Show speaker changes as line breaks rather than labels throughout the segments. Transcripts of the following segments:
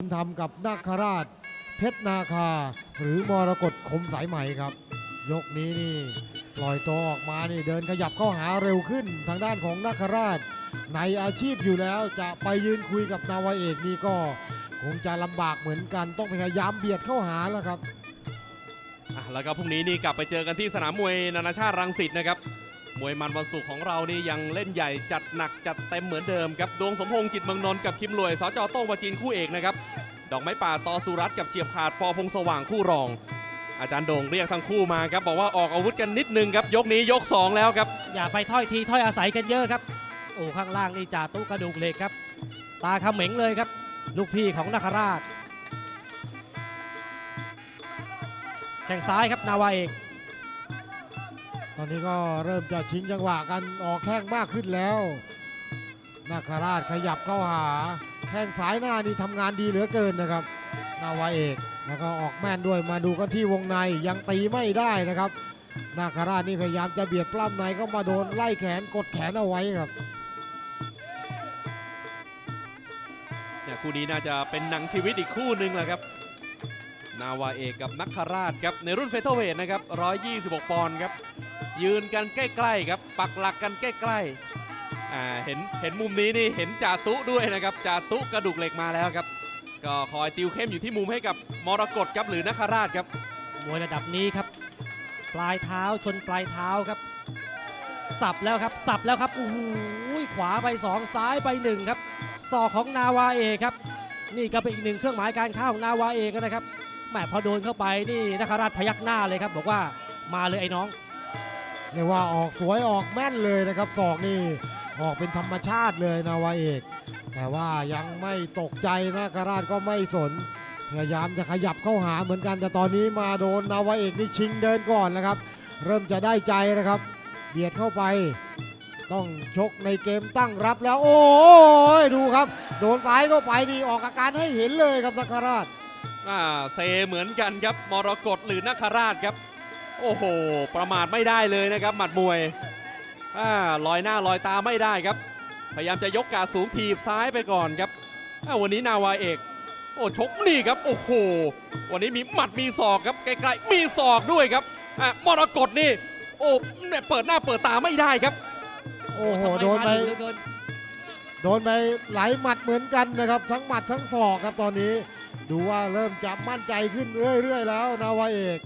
ทำกับนาคราช เพชรนาคา หรือมรกตคมสายไหม่ครับ ยกนี้นี่ปล่อยตัวออกมานี่เดินขยับเข้าหาเร็วขึ้น ทางด้านของนาคราช ในอาชีพอยู่แล้วจะไปยืนคุยกับนาวาเอกนี่ก็ คงจะลำบากเหมือนกันต้องพยายามเบียดเข้าหาแล้วครับ
อะแล้วก็พรุ่งนี้นี่กลับไปเจอกันที่สนามมวยนานาชาติรังสิตนะครับ มวยมันวันศุกร์ของเรานี่ยังเล่นใหญ่จัดหนักจัดเต็มเหมือนเดิมครับดวงสมพงษ์จิตเมืองนนท์กับคิมรวยสจโต้งวจีนคู่เอกนะครับดอกไม้ป่าตอสุรัตกับเฉียบขาดปอพงสว่างคู่รอง อาจารย์โด่งเรียกทั้งคู่มาครับบอกว่าออกอาวุธกันนิดนึงครับยกนี้ยกสองแล้วครับ
อย่าไปถ้อยทีถ้อยอาศัยกันเยอะครับโอ้ข้างล่างนี่จ่าตู้กระดูกเหล็กครับ ตาเขม็งเลยครับ ลูกพี่ของนาคราชแข่งซ้ายครับนาวาเอก
ตอนนี้ก็เริ่มจะชิงจังหวะกันออกแข้งมากขึ้นแล้วนาคราชขยับเข้าหา แข้งซ้ายหน้านี่ทำงานดีเหลือเกินนะครับ นาวาเอกแล้วก็ออกแม่นด้วยมาดูกันที่วงในยังตีไม่ได้นะครับ นาคราชนี่พยายามจะเบียดปล้ำในก็มาโดนไล่แขนกดแขนเอาไว้ครับ
เนี่ยคู่นี้น่าจะเป็นหนังชีวิตอีกคู่หนึ่งแหละครับ นาวาเอกกับนักคราชครับในรุ่นเฟเธอร์เวทนะครับ 126 ปอนด์ครับ ยืนกันใกล้ๆครับ ปักหลักกันใกล้ๆอ่าเห็นเห็นมุมนี้นี่เห็นจ่าตุด้วยนะครับจ่าตุกระดูกเหล็กมาแล้วครับ ก็คอยติวเข้มอยู่ที่มุมให้กับมรกตครับหรือนัคราชครับ
มวยระดับนี้ครับ ปลายเท้าชนปลายเท้าครับ สับแล้วครับสับแล้วครับโอ้โหขวาไปสองซ้ายไปหนึ่งครับศอกของนาวาเอกครับ นี่ก็เป็นอีกหนึ่งเครื่องหมายการค้าของนาวาเอกนะครับแหมพอโดนเข้าไปนี่นคราชพยักหน้าเลยครับ บอกว่ามาเลยไอ้น้อง
เรียกว่าออกสวยออกแม่นเลยนะครับศอกนี่ออกเป็นธรรมชาติเลยนาวาเอก แต่ว่ายังไม่ตกใจนะกราชก็ไม่สน พยายามจะขยับเข้าหาเหมือนกันแต่ตอนนี้มาโดนนาวาเอกนี่ชิงเดินก่อนแล้วครับ เริ่มจะได้ใจนะครับ เบียดเข้าไป ต้องชกในเกมตั้งรับแล้ว โอ้ยดูครับ โดนซ้ายเข้าไปนี่ออกอาการให้เห็นเลยครับนักราช
อ่าเซเหมือนกันครับมรกตหรือนักคราชครับ โอ้โห ประมาทไม่ได้เลยนะครับ หมัดมวยอ่าลอยหน้าลอยตาไม่ได้ครับ พยายามจะยกกาสูงถีบซ้ายไปก่อนครับอ่าวันนี้นาวาเอก โอ้ชกนี่ครับ โอ้โห วันนี้มีหมัดมีศอกครับไกลๆมีศอกด้วยครับอ่ามรกตนี่ โอ้เนี่ยเปิดหน้าเปิดตาไม่ได้ครับ
โอ้โหโดนไปโดนไปหลายหมัดเหมือนกันนะครับ ทั้งหมัดทั้งศอกครับตอนนี้ ดูว่าเริ่มจะมั่นใจขึ้นเรื่อย ๆ แล้วนาวาเอก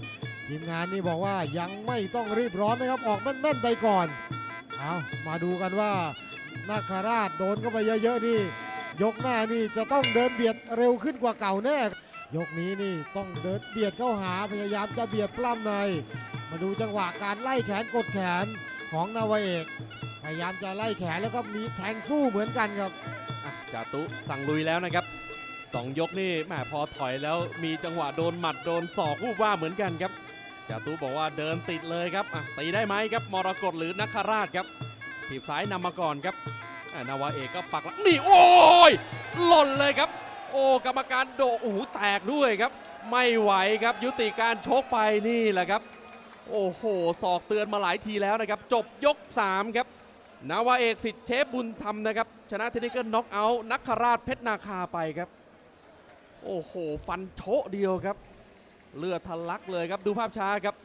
ทีมงานนี่บอกว่ายังไม่ต้องรีบร้อนนะครับออกแม่นๆไปก่อน เอามาดูกันว่านาคาราชโดนเข้าไปเยอะๆนี่ ยกหน้านี่จะต้องเดินเบียดเร็วขึ้นกว่าเก่าแน่ ยกนี้นี่ต้องเดินเบียดเข้าหาพยายามจะเบียดปล้ำใน มาดูจังหวะการไล่แขนกดแขนของนาวเอกพยายามจะไล่แขนแล้วก็มีแทงสู้เหมือนกันครับ
อะจาตุสั่งลุยแล้วนะครับสองยกนี่แหมพอถอยแล้วมีจังหวะโดนหมัดโดนศอกวูบว่าเหมือนกันครับ จาตุบอกว่าเดินติดเลยครับตีได้ไหมครับมรกตหรือนักคราชครับถีบซ้ายนำมาก่อนครับนาวาเอกก็ปักหลักนี่โอ้ยหล่นเลยครับ โอ้กรรมการโดโอ้โหแตกด้วยครับ ไม่ไหวครับยุติการชกไปนี่แหละครับ โอ้โหศอกเตือนมาหลายทีแล้วนะครับ จบยก 3 ครับนาวาเอกสิทธิ์เชฟบุญธรรมนะครับ ชนะเทนิเกิลน็อกเอาท์นักคราชเพชรนาคาไปครับ โอ้โห ฟันโชะเดียวครับ เลือดทะลักเลยครับดูภาพช้าครับ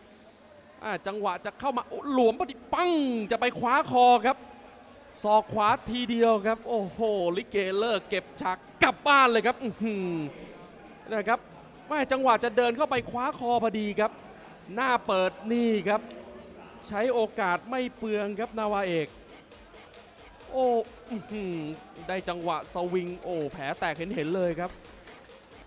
จังหวะจะเข้ามาหลวมพอดีปังจะไปคว้าคอครับศอกขวาทีเดียวครับ โอ้โห ลิเกเลิกเก็บฉากกลับบ้านเลยครับนะครับไม่จังหวะจะเดินเข้าไปคว้าคอพอดีครับ หน้าเปิดนี่ครับ ใช้โอกาสไม่เปลืองครับนาวาเอก โอ้หือได้จังหวะสวิง โอ้แผลแตกเห็นเห็นๆเลยครับ